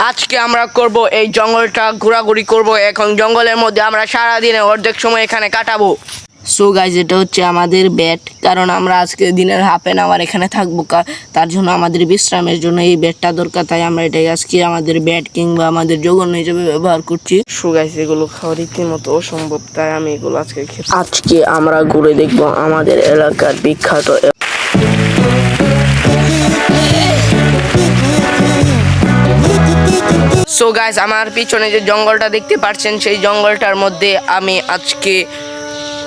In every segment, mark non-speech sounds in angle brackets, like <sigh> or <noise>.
আজকে আমরা করব এই জঙ্গলটা ঘোরাঘুরি করব এখন জঙ্গলের মধ্যে আমরা সারা দিনে অর্ধেক সময় এখানে কাটাবো। সো গাইজ এটা হচ্ছে আমাদের ব্যাট কারণ আমরা আজকে দিনের হাফ এন আওয়ার এখানে থাকব কা- তার জন্য আমাদের বিশ্রামের জন্য এই ব্যাটটা দরকার তাই আমরা এটাই আজকে আমাদের ব্যাট কিংবা আমাদের জঘন্য হিসেবে ব্যবহার করছি। সো গাইজ এগুলো খাওয়া রীতিমতো অসম্ভব তাই আমি এগুলো আজকে আজকে আমরা ঘুরে দেখব আমাদের এলাকার বিখ্যাত সো গাইস আমার পিছনে যে জঙ্গলটা দেখতে পাচ্ছেন সেই জঙ্গলটার মধ্যে আমি আজকে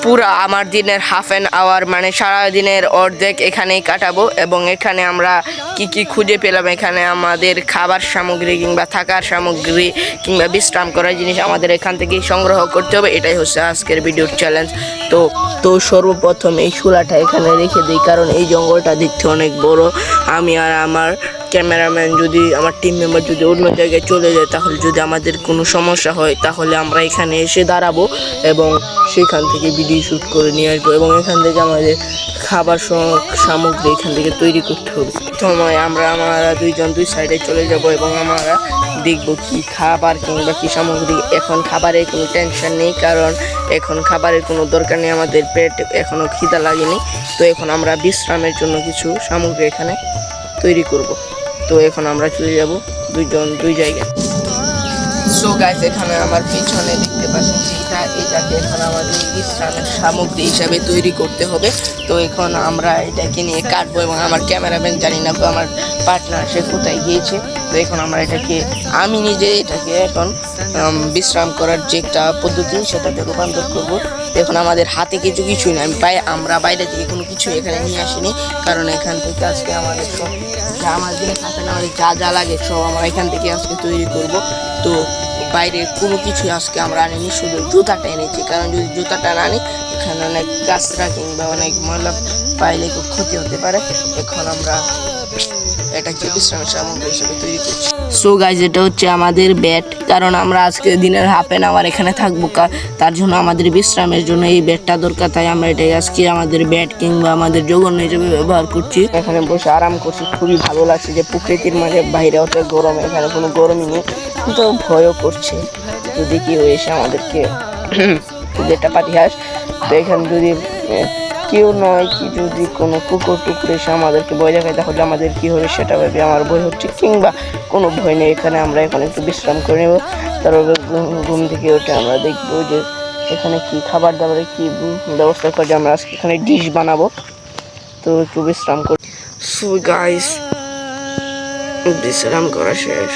পুরা আমার দিনের হাফ অ্যান আওয়ার মানে সারা দিনের অর্ধেক এখানেই কাটাবো এবং এখানে আমরা কি কি খুঁজে পেলাম? এখানে আমাদের খাবার সামগ্রী কিংবা থাকার সামগ্রী কিংবা বিশ্রাম করার জিনিস আমাদের এখান থেকেই সংগ্রহ করতে হবে। এটাই হচ্ছে আজকের ভিডিওর চ্যালেঞ্জ তো তো সর্বপ্রথম এই চুলাটা এখানে রেখে দিই, কারণ এই জঙ্গলটা দেখতে অনেক বড়। আমি আর আমার ক্যামেরাম্যান যদি আমার টিম মেম্বার যদি অন্য জায়গায় চলে যায়, তাহলে যদি আমাদের কোনো সমস্যা হয়, তাহলে আমরা এখানে এসে দাঁড়াবো এবং সেখান থেকে ভিডিও শ্যুট করে নিয়ে আসব এবং এখান থেকে আমাদের খাবার সামগ্রী এখান থেকে তৈরি করতে হবে। সময় আমরা আমরা দুইজন দুই সাইডে চলে যাব এবং আমরা দেখব কি খাবার কিংবা কি সামগ্রী। এখন খাবারের কোনো টেনশন নেই, কারণ এখন খাবারের কোনো দরকার নেই, আমাদের পেট এখনও খিদা লাগেনি। তো এখন আমরা বিশ্রামের জন্য কিছু সামগ্রী এখানে তৈরি করব। তো এখন আমরা চলে যাব দুইজন, দুই জায়গায়। সো গাইস এখানে আমার পিছনে দেখতে পাচ্ছেন যে এটা, এটাকে এখন আমাদের বিশ্রামের সামগ্রী হিসাবে তৈরি করতে হবে। তো এখন আমরা এটাকে নিয়ে কাটবো এবং আমার ক্যামেরাম্যান জানি না তো আমার পার্টনার সে কোথায় গিয়েছে। তো এখন আমরা এটাকে, আমি নিজে এটাকে এখন বিশ্রাম করার যে একটা পদ্ধতি, সেটাতে রূপান্তর করব। তো এখন আমাদের হাতে কিছু কিছুই না। আমি আমরা বাইরে থেকে কোনো কিছু এখানে নিয়ে আসিনি, কারণ এখান থেকে আজকে আমাদের সব যা আমাদের হাতে আমাদের যা যা লাগে সব আমরা এখান থেকে আজকে তৈরি করব। তো বাইরে কোনো কিছু আজকে আমরা আনিনি, শুধু জুতাটা এনেছি। কারণ যদি জুতাটা না আনি, এখানে অনেক গাছরা কিংবা অনেক ময়লা পাইলে খুব ক্ষতি হতে পারে। এখন আমরা এটাকে বিশ্রামের সামগ্রী হিসেবে তৈরি করছি। সো গাইজ এটা হচ্ছে আমাদের ব্যাট কারণ আমরা আজকে দিনের হাফ এন আওয়ার এখানে থাকব কা- তার জন্য আমাদের বিশ্রামের জন্য এই ব্যাটটা দরকার, তাই আমরা এটাই আজকে আমাদের ব্যাট কিংবা আমাদের জঘন্য হিসেবে ব্যবহার করছি। এখানে বসে আরাম করছি, খুবই ভালো লাগছে যে প্রকৃতির মাঝে বাইরে অত গরম, এখানে কোনো গরমই নেই, কিন্তু ভয়ও করছে। যদি কি হয়ে এসে আমাদেরকে <clears throat> যেটা পাতিহাস তো এখানে যদি কেউ নয় কি যদি কোনো কুকুর টুকুর এসে আমাদেরকে ভয় দেখায়, তাহলে আমাদের কি হবে সেটা ভেবে আমার ভয় হচ্ছে। কিংবা কোনো ভয় নেই, এখানে আমরা এখন একটু বিশ্রাম করে নেব। তারপরে ঘুম থেকে ওঠে আমরা দেখব যে এখানে কি খাবার দাবারের কি ব্যবস্থা করে আমরা আজকে এখানে ডিশ বানাবো। তো একটু বিশ্রাম করি। সু গাইস বিশ্রাম করা শেষ।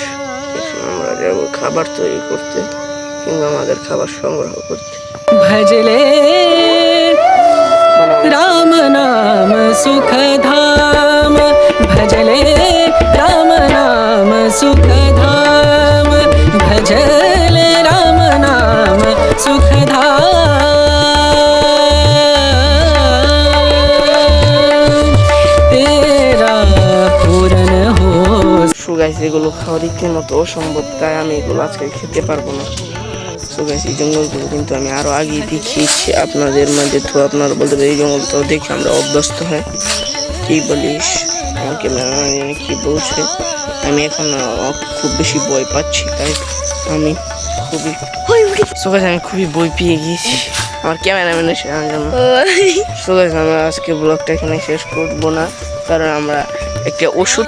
এখন আমরা যাব খাবার তৈরি করতে, কিংবা আমাদের খাবার সংগ্রহ করতে। ভেজেলে नाम सुख धाम भजले राम नाम सुख धाम भजले राम नाम सुख धाम तेरा पूरन हो সো গাইস এগুলো খাওয়া রীতিমতো অসম্ভব তাই আমি এগুলো আজকে খেতে পারবো না সো গাইস এই জঙ্গলগুলো কিন্তু আমি আরও আগেই দেখিয়েছি আপনাদের মাঝে। তো আপনারা বলতে এই জঙ্গলটাও দেখে আমরা অভ্যস্ত হয় কি বলিস? আমাকে ম্যাম কি বলছে। আমি এখন খুব বেশি ভয় পাচ্ছি তাই আমি খুবই সো গাইস আমি খুবই বই পেয়ে গিয়েছি আমার ক্যামেরাম্যান এসে আমার জন্য সো গাইস আমরা আজকে ব্লগটা এখানে শেষ করব না কারণ আমরা একটা ওষুধ